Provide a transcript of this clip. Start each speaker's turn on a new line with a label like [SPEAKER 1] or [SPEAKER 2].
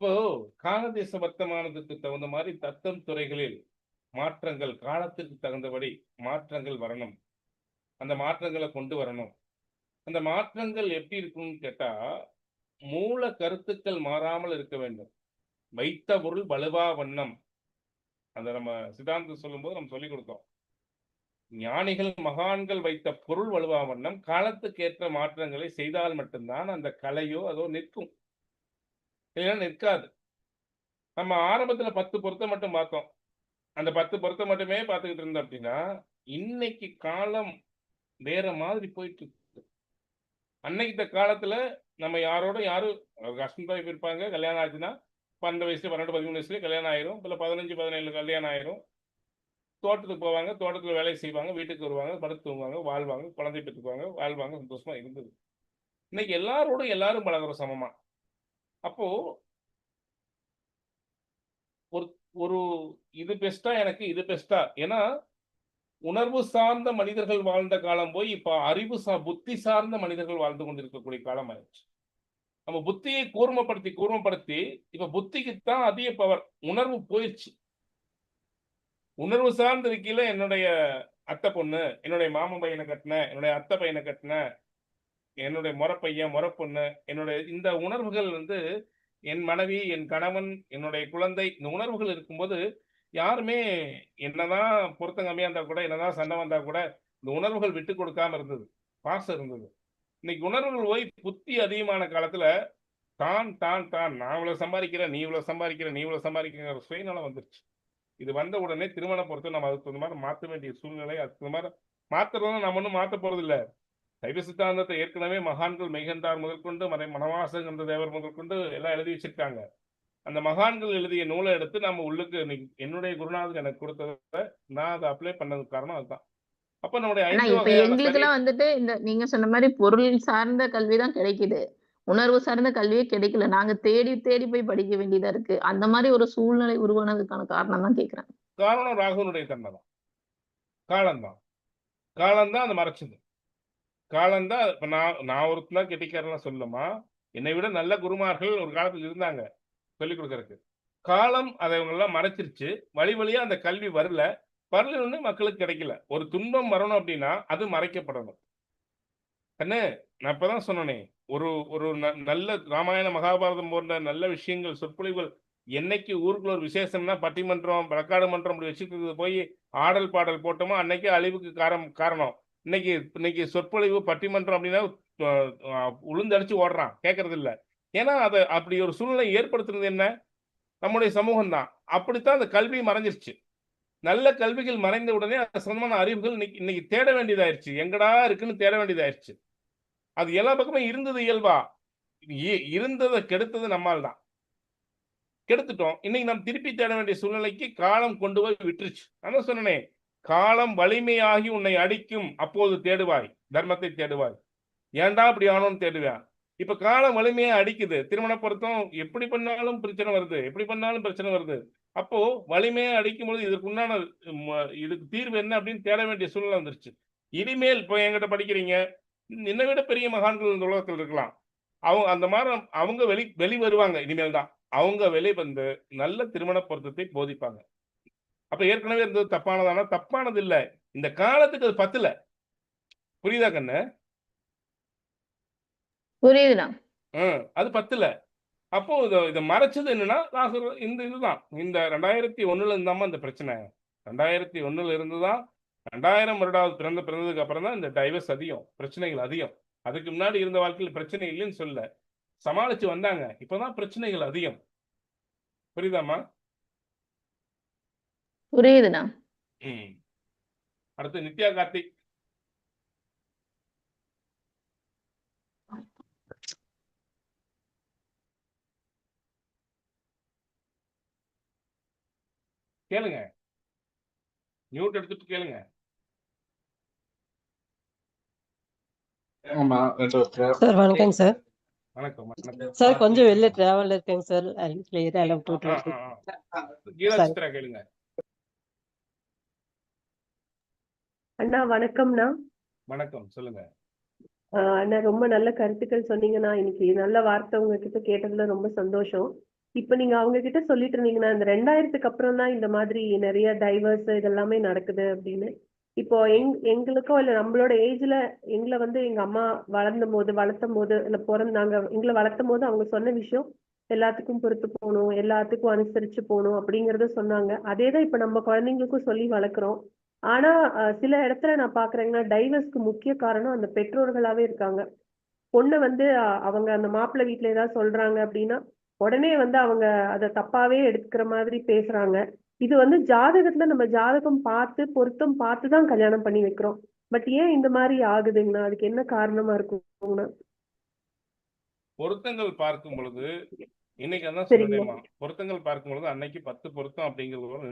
[SPEAKER 1] இப்போ காலதேச வர்த்தமானத்துக்கு தகுந்த மாதிரி தத்தம் துறைகளில் மாற்றங்கள் காலத்துக்கு தகுந்தபடி மாற்றங்கள் வரணும். அந்த மாற்றங்களை கொண்டு வரணும். அந்த மாற்றங்கள் எப்படி இருக்கும்னு கேட்டா மூல கருத்துக்கள் மாறாமல் இருக்க வேண்டும். வைத்த பொருள் வலுவா வண்ணம். அந்த நம்ம சித்தாந்தம் சொல்லும்போது நம்ம சொல்லிக் கொடுத்தோம். ஞானிகள் மகான்கள் வைத்த பொருள் வலுவா வண்ணம் காலத்துக்கு ஏற்ற மாற்றங்களை செய்தால் மட்டும்தான் அந்த கலையோ அதோ நிற்கும். இல்லைன்னா நிற்காது. நம்ம ஆரம்பத்துல பத்து பொருத்தம் மட்டும் பார்த்தோம். அந்த பத்து பொருத்தம் மட்டுமே பார்த்துக்கிட்டு இருந்தோம் அப்படின்னா இன்னைக்கு காலம் வேற மாதிரி போயிட்டு இருக்கு அன்னைக்கு இந்த காலத்துல நம்ம யாரோட யாரும் ஹஸ்பண்ட் ஒய்ஃப் இருப்பாங்க கல்யாணம் ஆச்சுன்னா பன்னெண்டு வயசு பன்னெண்டு பதிமூணு வயசுல கல்யாணம் ஆயிரும். இல்லை பதினஞ்சு பதினேழு கல்யாணம் ஆயிரும். தோட்டத்துக்கு போவாங்க தோட்டத்தில் வேலை செய்வாங்க வீட்டுக்கு வருவாங்க படுத்து தூங்குவாங்க வாழ்வாங்க குழந்தை பெற்றுக்குவாங்க வாழ்வாங்க சந்தோஷமா இருந்தது. இன்னைக்கு எல்லாரோடும் எல்லாரும் பழகுறோம் சமமா. அப்போ ஒரு ஒரு இது பெஸ்டா எனக்கு இது பெஸ்டா ஏன்னா உணர்வு சார்ந்த மனிதர்கள் வாழ்ந்த காலம் போய் இப்ப அறிவு சா புத்தி சார்ந்த மனிதர்கள் வாழ்ந்து கொண்டிருக்கக்கூடிய காலம் ஆயிடுச்சு. நம்ம புத்தியை கூர்மப்படுத்தி கூர்மப்படுத்தி இப்ப புத்திக்கு தான் அதிக பவர் உணர்வு போயிடுச்சு. உணர்வு சார்ந்து இருக்கையில என்னுடைய அத்தை பொண்ணு என்னுடைய மாமன் பையனை கட்டின என்னுடைய அத்தை பையனை கட்டின என்னுடைய முறப்பையன் பையன் என்னுடைய இந்த உணர்வுகள் வந்து என் மனைவி என் கணவன் என்னுடைய குழந்தை இந்த உணர்வுகள் இருக்கும்போது யாருமே என்னதான் பொருத்தம் கம்மியா இருந்தா கூட என்னதான் சண்டை வந்தா கூட இந்த உணர்வுகள் விட்டு கொடுக்காம இருந்தது பாசம் இருந்தது. இன்னைக்கு உணர்வுகள் போய் புத்தி அதிகமான காலத்துல தான் தான் தான் நான் இவ்வளவு சம்பாதிக்கிறேன் நீ இவ்வளவு சம்பாதிக்கிற நீ இவ்வளவு சம்பாதிக்கிற சுயநலம் வந்துருச்சு. இது வந்த உடனே திருமண பொறுத்து நம்ம அதுக்கு தகுந்த மாதிரி மாற்ற வேண்டிய சூழ்நிலை அதுக்கு தகுந்த மாதிரி மாத்துறதும் நம்ம ஒன்றும் மாற்ற போறது இல்லை சைவ சித்தாந்தத்தை ஏற்கனவே மகான்கள் மெய்கண்டார் முதற்கொண்டு மறை மனவாசகந்த தேவர் முதற்கொண்டு எல்லாம் எழுதி வச்சிருக்காங்க. அந்த மகான்கள் எழுதிய நூலை எடுத்து நம்ம உள்ளுக்கு என்னுடைய குருநாதர் எனக்கு கொடுத்தத நான் அதை அப்ளை பண்ணதுக்கு காரணம் அதுதான். அப்ப நம்முடைய
[SPEAKER 2] எங்களுக்கு எல்லாம் வந்துட்டு இந்த நீங்க சொன்ன மாதிரி பொருள் சார்ந்த கல்விதான் கிடைக்குது. உணர்வு சார்ந்த கல்வியே கிடைக்கல. நாங்க தேடி தேடி போய் படிக்க வேண்டியதா இருக்கு. அந்த மாதிரி ஒரு சூழ்நிலை உருவானதுக்கான காரணம் தான் கேக்குறேன்.
[SPEAKER 1] காரணம் ராகுனுடைய தன்மை தான் காலம்தான். காலம்தான் அதை மறைச்சது. காலம்தான் இப்ப நான் நான் ஒருத்தனா கெட்டிக்காரலாம் சொல்லுமா என்னை விட நல்ல குருமார்கள் ஒரு காலத்துல இருந்தாங்க சொல்லிக் கொடுக்கறதுக்கு. காலம் அதை இவங்க எல்லாம் மறைச்சிருச்சு. வழி வழியா அந்த கல்வி வரல. வரலன்னு மக்களுக்கு கிடைக்கல. ஒரு துன்பம் வரணும் அப்படின்னா அது மறைக்கப்படணும். கண்ணு நான் இப்பதான் சொன்னனே ஒரு ஒரு நல்ல ராமாயண மகாபாரதம் போன்ற நல்ல விஷயங்கள் சொற்பொழிவுகள் என்னைக்கு ஊருக்குள்ள ஒரு விசேஷம்னா பட்டிமன்றம் வழக்காடு மன்றம் அப்படி வச்சுக்கிறது போய் ஆடல் பாடல் போட்டோமோ அன்னைக்கு அழிவுக்கு காரம் காரணம். இன்னைக்கு இன்னைக்கு சொற்பொழிவு பட்டிமன்றம் அப்படின்னா உளுந்தடிச்சு ஓடுறான். கேட்கறது இல்லை ஏன்னா அதை அப்படி ஒரு சூழ்நிலை ஏற்படுத்துறது என்ன? நம்முடைய சமூகம் தான் அப்படித்தான் அந்த கல்வி மறைஞ்சிருச்சு. நல்ல கல்விகள் மறைந்த உடனே அந்த சொந்தமான அறிவுகள் இன்னைக்கு இன்னைக்கு தேட வேண்டியதாயிருச்சு. எங்கடா இருக்குன்னு தேட வேண்டியதாயிருச்சு. அது எல்லா பக்கமும் இருந்தது இயல்பா. இருந்ததை கெடுத்தது நம்மால் தான் கெடுத்துட்டோம். இன்னைக்கு நம்ம திருப்பி தேட வேண்டிய சூழ்நிலைக்கு காலம் கொண்டு போய் விட்டுருச்சு. அதான் சொன்னனே. காலம் வலிமையாகி உன்னை அடிக்கும் அப்போது தேடுவாய். தர்மத்தை தேடுவாய். ஏன்டா அப்படி ஆனோன்னு தேடுவேன் இப்ப காலம் வலிமையா அடிக்குது. திருமண பொருத்தம் எப்படி பண்ணாலும் பிரச்சனை வருது. எப்படி பண்ணாலும் பிரச்சனை வருது. அப்போ வலிமையா அடிக்கும் பொழுது இதுக்கு உண்டான இதுக்கு தீர்வு என்ன அப்படின்னு தேட வேண்டிய சூழ்நிலை வந்துருச்சு. இனிமேல் இப்போ என்கிட்ட படிக்கிறீங்க. என்னை விட பெரிய மகான்கள் இந்த உலகத்தில் இருக்கலாம். அவங்க அந்த மாதிரி அவங்க வெளி வெளி வருவாங்க இனிமேல் தான். அவங்க வெளி வந்து நல்ல திருமண பொருத்தத்தை போதிப்பாங்க. அப்ப ஏற்கனவே இருந்தது தப்பானதானா தப்பானது இல்ல. இந்த காலத்துக்கு அது பத்துல. புரியுதா கண்ணு?
[SPEAKER 2] புரியுதுண்ணா.
[SPEAKER 1] அது பத்துல. அப்போ இதை இதை மறைச்சது என்னன்னா நான் இந்த இதுதான். இந்த ரெண்டாயிரத்தி ஒண்ணுல இருந்தாம இந்த பிரச்சனை. ரெண்டாயிரத்தி ஒண்ணுல இருந்துதான் ரெண்டாயிரம் வருடாவது பிறந்த பிறந்ததுக்கு அப்புறம் தான் இந்த டைவர்ஸ் அதிகம் பிரச்சனைகள் அதிகம். அதுக்கு முன்னாடி இருந்த வாழ்க்கையில் பிரச்சனை இல்லைன்னு சொல்ல சமாளிச்சு வந்தாங்க. இப்பதான் பிரச்சனைகள் அதிகம். புரியுதாம்மா?
[SPEAKER 2] புரியுதுண்ணா.
[SPEAKER 1] அடுத்து நித்யா கார்த்திக். கேளுங்க. மியூட் எடுத்துட்டு கேளுங்க.
[SPEAKER 3] சார் வணக்கம் சார்
[SPEAKER 1] வணக்கம்
[SPEAKER 3] சார் கொஞ்சம் வெளில டிராவல் இருக்கேங்க சார் கிளியரா எல்லாம் போட்டு
[SPEAKER 1] கேளுங்க.
[SPEAKER 4] அண்ணா வணக்கம்ண்ணா.
[SPEAKER 1] வணக்கம் சொல்லுங்க.
[SPEAKER 4] அண்ணா ரொம்ப நல்ல கருத்துக்கள் சொன்னீங்கண்ணா. இன்னைக்கு நல்ல வார்த்தை உங்ககிட்ட கேட்டதுல ரொம்ப சந்தோஷம். இப்ப நீங்க அவங்க கிட்ட சொல்லிட்டு இருந்தீங்கன்னா இந்த ரெண்டாயிரத்துக்கு அப்புறம் தான் இந்த மாதிரி நிறைய டைவர்ஸ் இதெல்லாமே நடக்குது அப்படின்னு. இப்போ எங் எங்களுக்கோ இல்ல நம்மளோட ஏஜ்ல எங்களை வந்து எங்க அம்மா வளர்ந்த போது வளர்த்தும் போது இல்ல பிறந்தாங்க எங்களை வளர்த்தும் போது அவங்க சொன்ன விஷயம் எல்லாத்துக்கும் பொறுத்து போகணும் எல்லாத்துக்கும் அனுசரிச்சு போகணும் அப்படிங்கறத சொன்னாங்க. அதே தான் இப்ப நம்ம குழந்தைங்களுக்கும் சொல்லி வளர்க்குறோம். ஆனா சில இடத்துல நான் பாக்குறேங்கன்னா டைவர்ஸ்க்கு முக்கிய காரணம் அந்த பெற்றோர்களாவே இருக்காங்க. பொண்ணு வந்து அவங்க அந்த மாப்பிள்ளை வீட்ல ஏதாவது சொல்றாங்க அப்படின்னா உடனே வந்து அவங்க அதை தப்பாவே எடுத்துக்கிற மாதிரி பேசுறாங்க. இது வந்து ஜாதகத்துல நம்ம ஜாதகம் பார்த்து பொருத்தம் பார்த்து தான் கல்யாணம் பண்ணி வைக்கிறோம். பட் ஏன் இந்த மாதிரி ஆகுதுங்கண்ணா? அதுக்கு என்ன காரணமா இருக்குங்கண்ணா?
[SPEAKER 1] பொருத்தங்கள் பார்க்கும் பொழுது இன்னைக்கு அதான் பொருத்தங்கள் பார்க்கும் பொழுது அன்னைக்கு பத்து பொருத்தம் அப்படிங்கிறது